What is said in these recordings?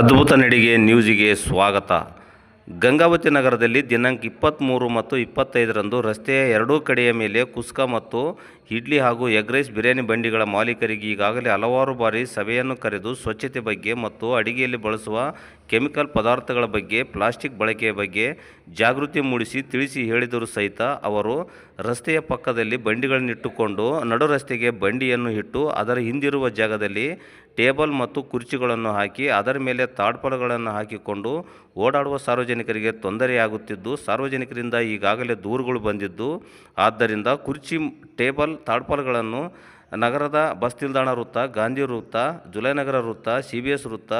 ಅದ್ಭುತ ನಡಿಗೆ ನ್ಯೂಸಿಗೆ ಸ್ವಾಗತ. ಗಂಗಾವತಿ ನಗರದಲ್ಲಿ ದಿನಾಂಕ ಇಪ್ಪತ್ತ್ಮೂರು ಮತ್ತು ಇಪ್ಪತ್ತೈದರಂದು ರಸ್ತೆಯ ಎರಡೂ ಕಡೆಯ ಮೇಲೆ ಕುಸ್ಕ ಮತ್ತು ಇಡ್ಲಿ ಹಾಗೂ ಎಗ್ ರೈಸ್ ಬಿರಿಯಾನಿ ಬಂಡಿಗಳ ಮಾಲೀಕರಿಗೆ ಈಗಾಗಲೇ ಹಲವಾರು ಬಾರಿ ಸಭೆಯನ್ನು ಕರೆದು ಸ್ವಚ್ಛತೆ ಬಗ್ಗೆ ಮತ್ತು ಅಡಿಗೆಯಲ್ಲಿ ಬಳಸುವ ಕೆಮಿಕಲ್ ಪದಾರ್ಥಗಳ ಬಗ್ಗೆ, ಪ್ಲಾಸ್ಟಿಕ್ ಬಳಕೆಯ ಬಗ್ಗೆ ಜಾಗೃತಿ ಮೂಡಿಸಿ ತಿಳಿಸಿ ಹೇಳಿದರೂ ಸಹಿತ ಅವರು ರಸ್ತೆಯ ಪಕ್ಕದಲ್ಲಿ ಬಂಡಿಗಳನ್ನಿಟ್ಟುಕೊಂಡು ನಡು ರಸ್ತೆಗೆ ಬಂಡಿಯನ್ನು ಇಟ್ಟು ಅದರ ಹಿಂದಿರುವ ಜಾಗದಲ್ಲಿ ಟೇಬಲ್ ಮತ್ತು ಕುರ್ಚಿಗಳನ್ನು ಹಾಕಿ ಅದರ ಮೇಲೆ ತಾಡ್ಪಲಗಳನ್ನು ಹಾಕಿಕೊಂಡು ಓಡಾಡುವ ಸಾರ್ವಜನಿಕರಿಗೆ ತೊಂದರೆಯಾಗುತ್ತಿದ್ದು, ಸಾರ್ವಜನಿಕರಿಂದ ಈಗಾಗಲೇ ದೂರುಗಳು ಬಂದಿದ್ದು, ಆದ್ದರಿಂದ ಕುರ್ಚಿ, ಟೇಬಲ್, ತಾಡ್ಪಲಗಳನ್ನು ನಗರದ ಬಸ್ ನಿಲ್ದಾಣ ವೃತ್ತ, ಗಾಂಧಿ ವೃತ್ತ, ಜುಲೈನಗರ ವೃತ್ತ, ಸಿ ಬಿ ಎಸ್ ವೃತ್ತ,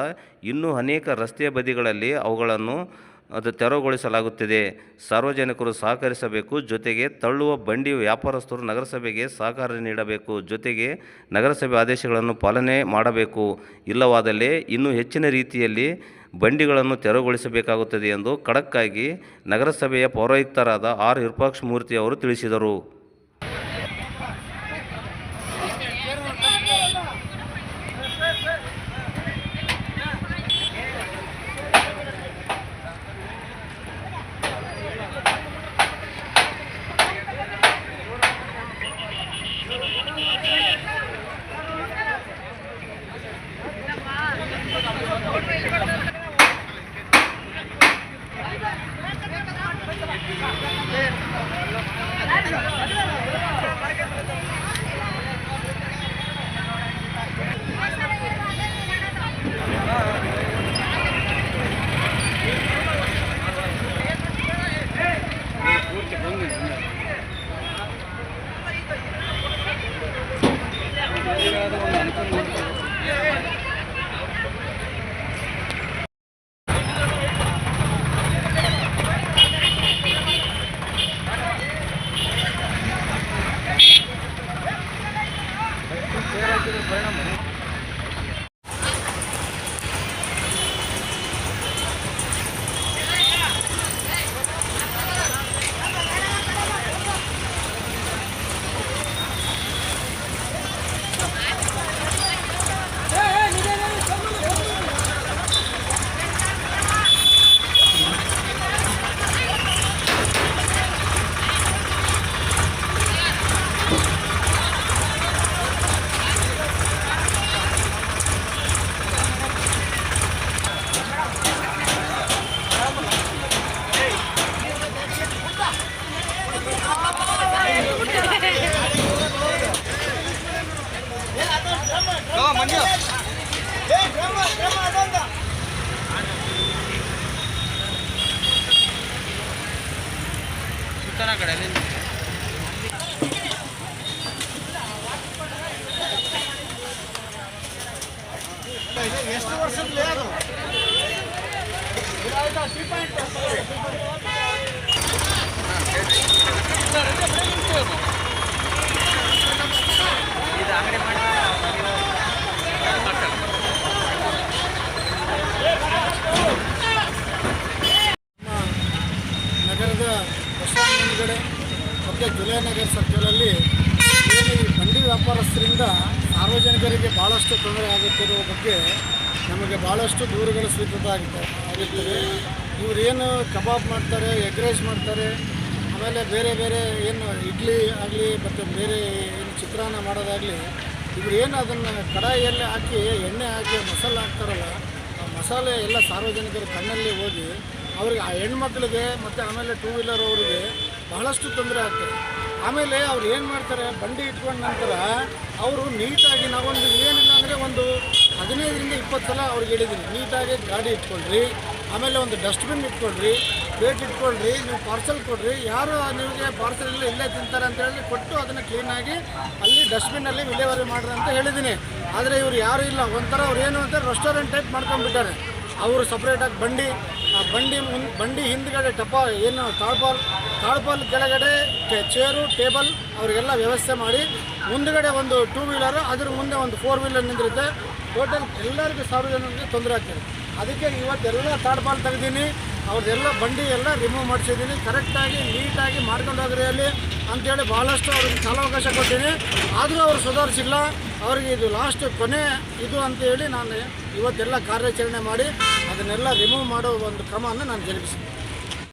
ಇನ್ನೂ ಅನೇಕ ರಸ್ತೆಯ ಬದಿಗಳಲ್ಲಿ ಅವುಗಳನ್ನು ಅದು ತೆರವುಗೊಳಿಸಲಾಗುತ್ತಿದೆ. ಸಾರ್ವಜನಿಕರು ಸಹಕರಿಸಬೇಕು, ಜೊತೆಗೆ ತಳ್ಳುವ ಬಂಡಿ ವ್ಯಾಪಾರಸ್ಥರು ನಗರಸಭೆಗೆ ಸಹಕಾರ ನೀಡಬೇಕು, ಜೊತೆಗೆ ನಗರಸಭೆ ಆದೇಶಗಳನ್ನು ಪಾಲನೆ ಮಾಡಬೇಕು. ಇಲ್ಲವಾದಲ್ಲಿ ಇನ್ನೂ ಹೆಚ್ಚಿನ ರೀತಿಯಲ್ಲಿ ಬಂಡಿಗಳನ್ನು ತೆರವುಗೊಳಿಸಬೇಕಾಗುತ್ತದೆ ಎಂದು ಖಡಕ್ಕಾಗಿ ನಗರಸಭೆಯ ಪೌರಾಯುಕ್ತರಾದ ಆರ್. ವಿರೂಪಾಕ್ಷ ಮೂರ್ತಿ ಅವರು ತಿಳಿಸಿದರು. ಎಷ್ಟು ವರ್ಷದ ಅದು ನಗರದ ಮುಂದ್ಗಡೆ ಮತ್ತು ಜುಲೈನಗರ್ ಸರ್ಕಲಲ್ಲಿ ಏನು ಈ ಬಂಡಿ ವ್ಯಾಪಾರಸ್ಥರಿಂದ ಸಾರ್ವಜನಿಕರಿಗೆ ಭಾಳಷ್ಟು ತೊಂದರೆ ಆಗುತ್ತಿರುವ ಬಗ್ಗೆ ನಮಗೆ ಭಾಳಷ್ಟು ದೂರುಗಳು ಸ್ವೀಕೃತ ಆಗುತ್ತೆ ಆಗಿರ್ತದೆ. ಇವರೇನು ಕಬಾಬ್ ಮಾಡ್ತಾರೆ, ಎಗ್ ರೈಸ್ ಮಾಡ್ತಾರೆ, ಆಮೇಲೆ ಬೇರೆ ಬೇರೆ ಏನು ಇಡ್ಲಿ ಆಗಲಿ ಮತ್ತು ಬೇರೆ ಏನು ಚಿತ್ರಾನ್ನ ಮಾಡೋದಾಗಲಿ ಇವ್ರು ಏನು ಅದನ್ನು ಕಡಾಯಿಯಲ್ಲಿ ಹಾಕಿ ಎಣ್ಣೆ ಹಾಕಿ ಮಸಾಲೆ ಹಾಕ್ತಾರಲ್ಲ, ಆ ಮಸಾಲೆ ಎಲ್ಲ ಸಾರ್ವಜನಿಕರ ಕಣ್ಣಲ್ಲಿ ಹೋಗಿ ಅವ್ರಿಗೆ ಆ ಹೆಣ್ಮಕ್ಳಿಗೆ ಮತ್ತು ಆಮೇಲೆ ಟೂ ವೀಲರ್ ಅವರಿಗೆ ಬಹಳಷ್ಟು ತೊಂದರೆ ಆಗ್ತದೆ ಆಮೇಲೆ ಅವ್ರು ಏನು ಮಾಡ್ತಾರೆ? ಬಂಡಿ ಇಟ್ಕೊಂಡ ನಂತರ ಅವರು ನೀಟಾಗಿ ನಾವೊಂದು ಏನಿಲ್ಲ ಅಂದರೆ ಒಂದು ಹದಿನೈದರಿಂದ ಇಪ್ಪತ್ತು ಸಲ ಅವ್ರಿಗೆ ಹೇಳಿದ್ದೀನಿ ನೀಟಾಗಿ ಗಾಡಿ ಇಟ್ಕೊಳ್ರಿ, ಆಮೇಲೆ ಒಂದು ಡಸ್ಟ್ಬಿನ್ ಇಟ್ಕೊಳ್ರಿ ಪ್ಲೇಟ್ ಇಟ್ಕೊಳ್ರಿ, ನೀವು ಪಾರ್ಸೆಲ್ ಕೊಡ್ರಿ, ಯಾರು ನಿಮಗೆ ಪಾರ್ಸಲ್ ಇಲ್ಲ, ಇಲ್ಲೇ ತಿಂತಾರೆ ಅಂತ ಹೇಳಿ ಕೊಟ್ಟು ಅದನ್ನು ಕ್ಲೀನಾಗಿ ಅಲ್ಲಿ ಡಸ್ಟ್ಬಿನ್ನಲ್ಲಿ ವಿಲೇವಾರಿ ಮಾಡ್ರಿ ಅಂತ ಹೇಳಿದ್ದೀನಿ ಆದರೆ ಇವ್ರು ಯಾರೂ ಇಲ್ಲ, ಒಂಥರ ಅವ್ರು ಏನು ಅಂತ ರೆಸ್ಟೋರೆಂಟ್ ಟೈಪ್ ಮಾಡ್ಕೊಂಡ್ಬಿಟ್ಟಾರೆ. ಅವರು ಸಪ್ರೇಟಾಗಿ ಬಂಡಿ ಬಂಡಿ ಬಂಡಿ ಹಿಂದ್ಗಡೆ ಟಪ, ಏನು ತಾಳ್ಪಾಲ್ ತಾಳ್ಪಾಲ್ ಕೆಳಗಡೆ ಚೇರು, ಟೇಬಲ್ ಅವರಿಗೆಲ್ಲ ವ್ಯವಸ್ಥೆ ಮಾಡಿ, ಮುಂದ್ಗಡೆ ಒಂದು ಟೂ ವೀಲರು ಅದ್ರ ಮುಂದೆ ಒಂದು ಫೋರ್ ವೀಲರ್ ನಿಂದಿರುತ್ತೆ ಟೋಟಲ್ ಎಲ್ಲರಿಗೂ ಸಾರ್ವಜನಿಕರಿಗೆ ತೊಂದರೆ ಆಗ್ತದೆ. ಅದಕ್ಕೆ ಇವತ್ತೆಲ್ಲ ತಾಡ್ಪಾಲ್ ತೆಗ್ದೀನಿ ಅವ್ರದ್ದೆಲ್ಲ ಬಂಡಿ ಎಲ್ಲ ರಿಮೂವ್ ಮಾಡಿಸಿದ್ದೀನಿ ಕರೆಕ್ಟಾಗಿ ನೀಟಾಗಿ ಮಾಡ್ಕೊಂಡು ಹೋಗ್ರಿ ಅಲ್ಲಿ ಅಂತೇಳಿ ಭಾಳಷ್ಟು ಅವ್ರಿಗೆ ಕಾಲಾವಕಾಶ ಕೊಟ್ಟೀನಿ ಆದರೂ ಅವರು ಸುಧಾರಿಸಿಲ್ಲ. ಅವರಿಗೆ ಇದು ಲಾಸ್ಟ್ ಕೊನೆ ಇದು ಅಂತೇಳಿ ನಾನು ಇವತ್ತೆಲ್ಲ ಕಾರ್ಯಾಚರಣೆ ಮಾಡಿ ಅದನ್ನೆಲ್ಲ ರಿಮೂವ್ ಮಾಡೋ ಒಂದು ಕ್ರಮವನ್ನು ನಾನು ಜರುಗಿಸಿದ್ದೀನಿ